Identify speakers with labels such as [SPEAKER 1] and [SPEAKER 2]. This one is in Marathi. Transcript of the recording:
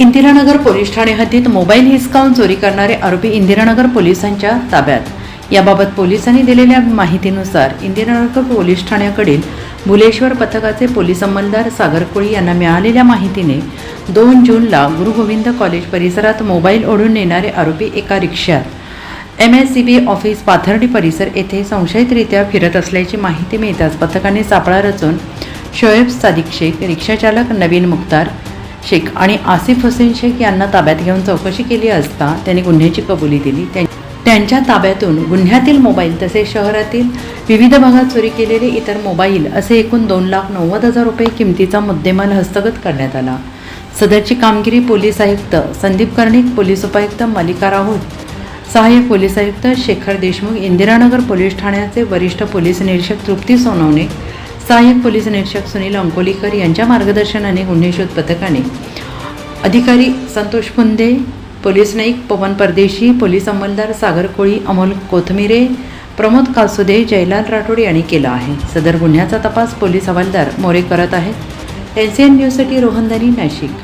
[SPEAKER 1] इंदिरानगर पोलीस ठाणे हद्दीत मोबाईल हिसकावून चोरी करणारे आरोपी इंदिरानगर पोलिसांच्या ताब्यात. याबाबत पोलिसांनी दिलेल्या माहितीनुसार इंदिरानगर पोलीस ठाण्याकडील भुलेश्वर पथकाचे पोलीस अंमलदार सागर कोळी यांना मिळालेल्या माहितीने दोन जूनला गुरुगोविंद कॉलेज परिसरात मोबाईल ओढून नेणारे आरोपी एका रिक्षात M S C B office Pathardi परिसर येथे संशयितरित्या फिरत असल्याची माहिती मिळताच पथकाने सापळा रचून शोएब सादिक शेख रिक्षाचालक नवीन मुख्तार शेख आणि आसिफ हुसेन शेख यांना ताब्यात घेऊन चौकशी केली असता त्यांनी गुन्ह्याची कबुली दिली. त्यां- त्यांच्या ताब्यातून गुन्ह्यातील मोबाईल तसेच शहरातील विविध भागात चोरी केलेले इतर मोबाईल असे एकूण दोन लाख नव्वद हजार रुपये किमतीचा मुद्देमाल हस्तगत करण्यात आला. सदरची कामगिरी पोलीस आयुक्त संदीप कर्णिक पोलीस उपायुक्त मल्लिका राहुल सहाय्यक पोलीस आयुक्त शेखर देशमुख इंदिरानगर पोलीस ठाण्याचे वरिष्ठ पोलीस निरीक्षक तृप्ती सोनवणे सहाय्यक पोलीस निरीक्षक सुनील अंकोलीकर यांच्या मार्गदर्शनाने गुन्हे शोध पथकाने अधिकारी संतोष फुंदे पोलीस नाईक पवन परदेशी पोलीस अंमलदार सागर कोळी अमोल कोथमिरे प्रमोद कासुदे जयलाल राठोड यांनी केला आहे. सदर गुन्ह्याचा तपास पोलीस हवालदार मोरे करत आहेत. एन सी एन न्यूजसाठी रोहनदानी नाशिक.